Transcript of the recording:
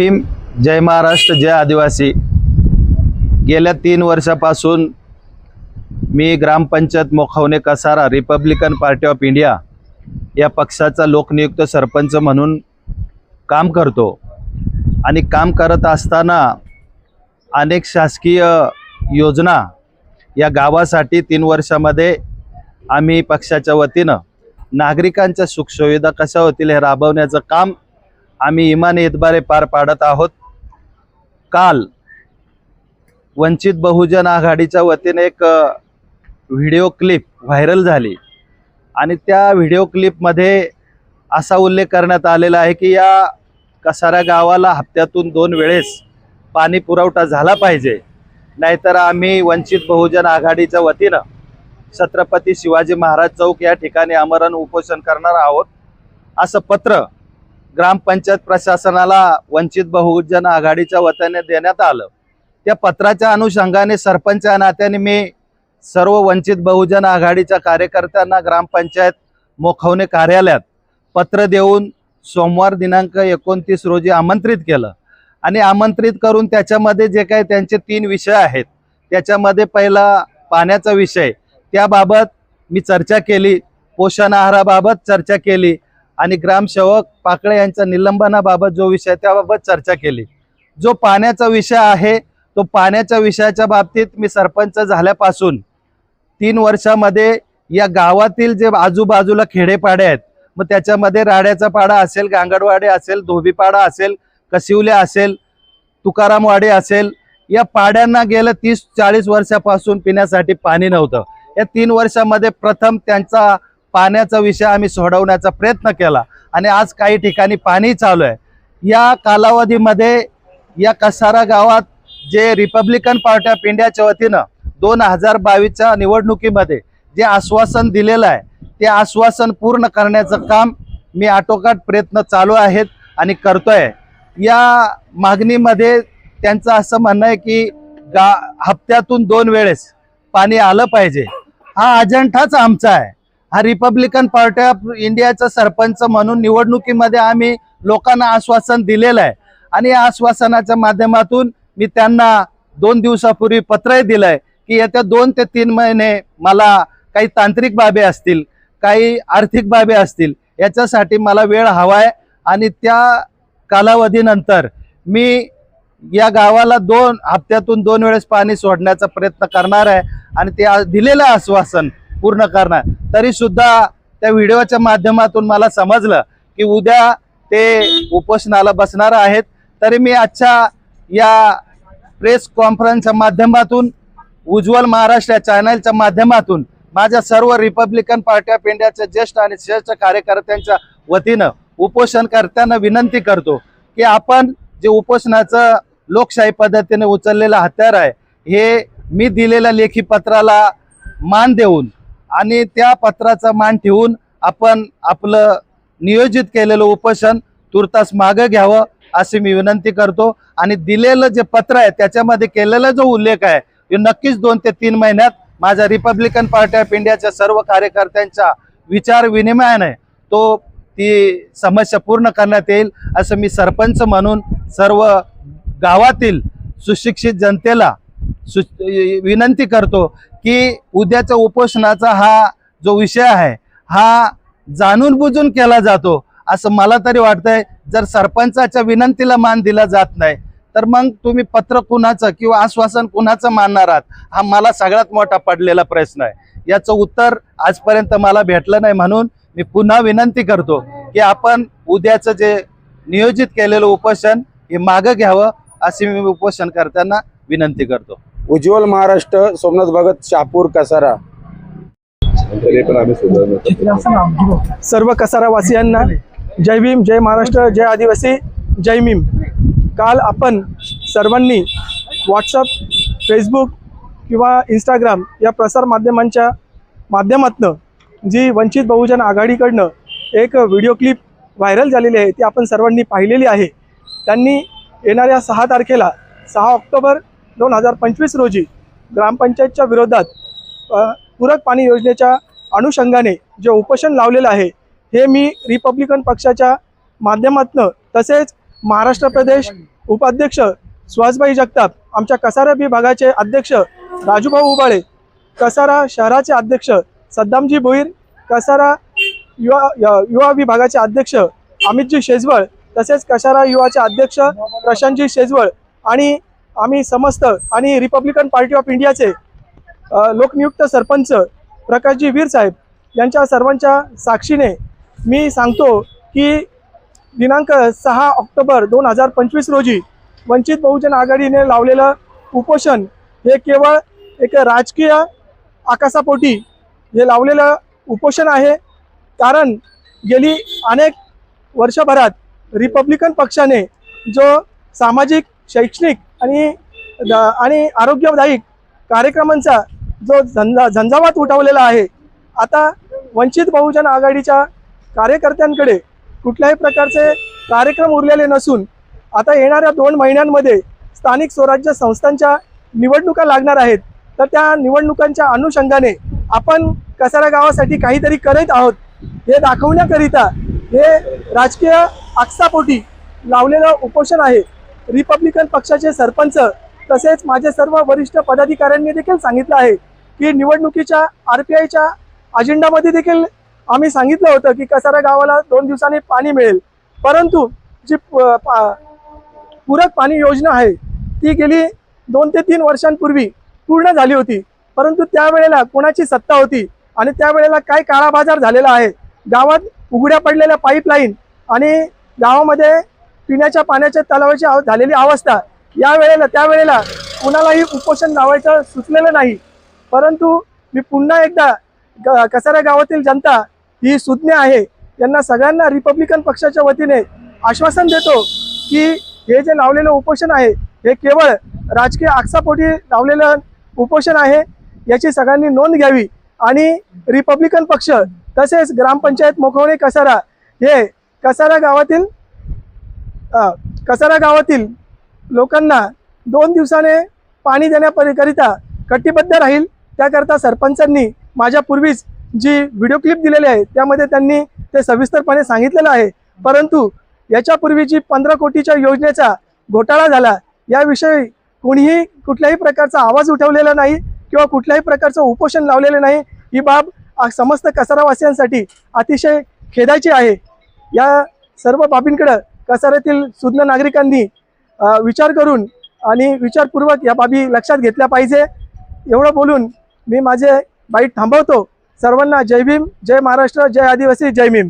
भीम जय महाराष्ट्र जय आदिवासी. गेल्या तीन वर्षापासून मी gram panchayat Mokhawane Kasara republican party of India या पक्षाचा लोकनियुक्त सरपंच म्हणून काम करतो. आणि काम करत असताना अनेक शासकीय योजना या गावासाठी तीन वर्षामध्ये आम्ही पक्षाच्या वतीनं नागरिकांच्या सुखसुविधा कशा होतील हे राबवण्याचं काम आम्ही इमान इतबारे पार पाडत आहोत. काल वंचित बहुजन आघाडीच्या वतीने एक व्हिडिओ क्लिप व्हायरल झाली. आणि त्या व्हिडिओ क्लिपमध्ये असा उल्लेख करण्यात आलेला आहे की या कसारा गावाला हप्त्यातून दोन वेळेस पाणी पुरवठा झाला पाहिजे. नाहीतर आम्ही वंचित बहुजन आघाडीच्या वतीनं छत्रपती शिवाजी महाराज चौक या ठिकाणी आमरण उपोषण करणार आहोत. असं पत्र ग्रामपंचायत प्रशासनाला वंचित बहुजन आघाडीच्या वतीने देण्यात आलं. त्या पत्राच्या अनुषंगाने सरपंच या नात्याने मी सर्व वंचित बहुजन आघाडीच्या कार्यकर्त्यांना ग्रामपंचायत मोखवणे कार्यालयात पत्र देऊन सोमवार दिनांक एकोणतीस रोजी आमंत्रित केलं. आणि आमंत्रित करून त्याच्यामध्ये जे काही त्यांचे तीन विषय आहेत त्याच्यामध्ये पहिला पाण्याचा विषय त्याबाबत मी चर्चा केली पोषण आहाराबाबत चर्चा केली आणि ग्रामसेवक पाकळे यांच्या निलंबनाबाबत जो विषय त्याबाबत चर्चा केली. जो पाण्याचा विषय आहे तो पाण्याच्या विषयाच्या बाबतीत मी सरपंच झाल्यापासून तीन वर्षामध्ये या गावातील जे आजूबाजूला खेडेपाडे आहेत मग त्याच्यामध्ये राड्याचा पाडा असेल गांगडवाडे असेल धोबीपाडा असेल कसिवले असेल तुकारामवाडी असेल या पाड्यांना गेल्या तीस चाळीस वर्षापासून पिण्यासाठी पाणी नव्हतं. या तीन वर्षामध्ये प्रथम त्यांचा पाण्याचा विषय आम्ही सोडवण्याचा प्रयत्न केला. आणि आज काही ठिकाणी पाणी चालू आहे. या कालावधीमध्ये या कसारा गावात जे रिपब्लिकन पार्टी ऑफ इंडियाच्या वतीनं दोन हजार बावीसच्या निवडणुकीमध्ये जे आश्वासन दिलेलं आहे ते आश्वासन पूर्ण करण्याचं काम मी आटोकाट प्रयत्न चालू आहेत आणि करतोय. या मागणीमध्ये त्यांचं असं म्हणणं आहे की गा हप्त्यातून दोन वेळेस पाणी आलं पाहिजे. हा अजंठाच आमचा आहे. हा रिपब्लिकन पार्टी ऑफ इंडियाचा सरपंच म्हणून निवडणुकीमध्ये आम्ही लोकांना आश्वासन दिलेलं आहे. आणि या आश्वासनाच्या माध्यमातून मी त्यांना दोन दिवसापूर्वी पत्रही दिलंय की येत्या दोन ते तीन महिने मला काही तांत्रिक बाबी असतील काही आर्थिक बाबी असतील याच्यासाठी मला वेळ हवाय. आणि त्या कालावधीनंतर मी या गावाला दोन हप्त्यातून दोन वेळेस पाणी सोडण्याचा प्रयत्न करणार आहे. आणि ते दिलेलं आश्वासन पूर्ण करणार. तरी सुद्धा त्या व्हिडिओच्या माध्यमातून मला समजलं की उद्या ते उपोषणाला बसणार आहेत. तरी मी आजच्या या प्रेस कॉन्फरन्सच्या माध्यमातून उज्ज्वल महाराष्ट्र या चॅनलच्या माध्यमातून माझ्या सर्व रिपब्लिकन पार्टी ऑफ इंडियाच्या ज्येष्ठ आणि श्रेष्ठ कार्यकर्त्यांच्या वतीनं उपोषणकर्त्यांना विनंती करतो की आपण जे उपोषणाचं लोकशाही पद्धतीने उचललेलं हत्यार आहे हे मी दिलेल्या लेखी पत्राला मान देऊन आणि त्या पत्राचा मान ठेवून आपण आपलं नियोजित केलेलं उपोषण तुर्तास मागं घ्यावं अशी मी विनंती करतो. आणि दिलेलं जे पत्र आहे त्याच्यामध्ये केलेला जो उल्लेख आहे हे नक्कीच दोन ते तीन महिन्यात माझ्या रिपब्लिकन पार्टी ऑफ इंडियाच्या सर्व कार्यकर्त्यांच्या विचार विनिमयाने तो ती समस्या पूर्ण करण्यात येईल असं मी सरपंच म्हणून सर्व गावातील सुशिक्षित जनतेला सु विनंती करतो की उद्याच्या उपोषणाचा हा जो विषय आहे हा जाणून बुजून केला जातो. असं मला तरी वाटतंय जर सरपंचाच्या विनंतीला मान दिला जात नाही तर मग तुम्ही पत्र कुणाचं किंवा आश्वासन कुणाचं मानणार आहात? हा मला सगळ्यात मोठा पडलेला प्रश्न आहे. याचं उत्तर आजपर्यंत मला भेटलं नाही म्हणून मी पुन्हा विनंती करतो की आपण उद्याचं जे नियोजित केलेलं उपोषण हे मागं घ्यावं अशी मी उपोषणकर्त्यांना विनंती करतो. उज्ज्वल महाराष्ट्र सोमनाथ भगत शहापूर कसारा. तरी पण आम्ही सुधारण्याचा सर्व कसारावासियांना जय भीम जय महाराष्ट्र जय आदिवासी जय भीम काल आपण सर्वांनी व्हॉट्सअप फेसबुक किंवा इंस्टाग्राम या प्रसार माध्यमांच्या माध्यमातनं जी वंचित बहुजन आघाडीकडनं एक व्हिडिओ क्लिप व्हायरल झालेली आहे ती आपण सर्वांनी पाहिलेली आहे. त्यांनी येणाऱ्या सहा तारखेला सहा ऑक्टोबर दोन हजार पंचवीस रोजी ग्रामपंचायतच्या विरोधात पूरक पाणी योजनेच्या अनुषंगाने जे उपोषण लावलेलं आहे हे मी रिपब्लिकन पक्षाच्या माध्यमातनं तसेच महाराष्ट्र प्रदेश उपाध्यक्ष सुहासभाई जगताप आमच्या कसारा विभागाचे अध्यक्ष राजूभाऊ उबाळे कसारा शहराचे अध्यक्ष सद्दामजी भोईर कसारा युवा य- युवा विभागाचे अध्यक्ष अमितजी शेजवळ तसेच कसारा युवाचे अध्यक्ष प्रशांतजी शेजवळ आणि आम्ही समस्त आणि रिपब्लिकन पार्टी ऑफ इंडियाचे लोकनियुक्त सरपंच प्रकाशजी वीर साहेब यांच्या सर्वांच्या साक्षीने मी सांगतो की दिनांक सहा ऑक्टोबर दोन हजार पंचवीस रोजी वंचित बहुजन आघाडीने लावलेलं उपोषण हे केवळ एक राजकीय आकाशापोटी हे लावलेलं उपोषण आहे. कारण गेली अनेक वर्षभरात रिपब्लिकन पक्षाने जो सामाजिक शैक्षणिक आणि द- आणि आरोग्यदायी कार्यक्रमांचा जो झंझा झंझावात उठवलेला आहे आता वंचित बहुजन आघाडीच्या कार्यकर्त्यांकडे कुठल्याही प्रकारचे कार्यक्रम उरलेले नसून आता येणाऱ्या दोन महिन्यांमध्ये स्थानिक स्वराज्य संस्थांच्या निवडणुका लागणार आहेत. तर त्या निवडणुकांच्या अनुषंगाने आपण कसारा गावासाठी काहीतरी करत आहोत हे दाखवण्याकरिता हे राजकीय आक्सापोटी लावलेलं उपोषण आहे. रिपब्लिकन पक्षाचे सरपंच तसेच माझे सर्व वरिष्ठ पदाधिकाऱ्यांनी देखील सांगितलं आहे की निवडणुकीच्या आर पी आयच्या अजेंडामध्ये देखील आम्ही सांगितलं होतं की कसारा गावाला दोन दिवसांनी पाणी मिळेल. परंतु जी प- पा- पूरक पाणी योजना आहे ती गेली दोन ते तीन वर्षांपूर्वी पूर्ण झाली होती. परंतु त्यावेळेला कोणाची सत्ता होती आणि त्यावेळेला काय काळा बाजार झालेला आहे गावात उघड्या पडलेल्या पाईपलाईन आणि गावामध्ये पिण्याच्या पाण्याच्या तलावाची आव- झालेली अवस्था या वेळेला त्यावेळेला कुणालाही उपोषण लावायचं सुचलेलं नाही. परंतु मी पुन्हा एकदा ग- कसारा गावातील जनता ही सुज्ञ आहे. यांना सगळ्यांना रिपब्लिकन पक्षाच्या वतीने आश्वासन देतो की हे जे लावलेलं उपोषण आहे हे केवळ राजकीय आक्षापोटी लावलेलं उपोषण आहे याची सगळ्यांनी नोंद घ्यावी. आणि रिपब्लिकन पक्ष तसेच ग्रामपंचायत मोखवणे कसारा हे कसारा गावातील कसारा गावातील लोकांना दोन दिवसाने पाणी देण्याकरिता कटिबद्ध राहील त्याकरता सरपंचांनी माझ्यापूर्वीच जी व्हिडिओ क्लिप दिलेली आहे त्यामध्ये त्यांनी ते सविस्तरपणे सांगितलेलं आहे. परंतु याच्यापूर्वी जी पंधरा कोटीच्या योजनेचा घोटाळा झाला याविषयी कोणीही कुठल्याही प्रकारचा आवाज उठवलेला नाही किंवा कुठल्याही प्रकारचं उपोषण लावलेलं नाही. ही बाब समस्त कसारावासियांसाठी अतिशय खेदाची आहे. या सर्व बाबींकडं कसाऱ्यातील सुज्ञ नागरिकांनी विचार करून आणि विचारपूर्वक या बाबी लक्षात घेतल्या पाहिजे. एवढं बोलून मी माझे बाईट थांबवतो. सर्वांना जय भीम जय महाराष्ट्र जय आदिवासी जय भीम.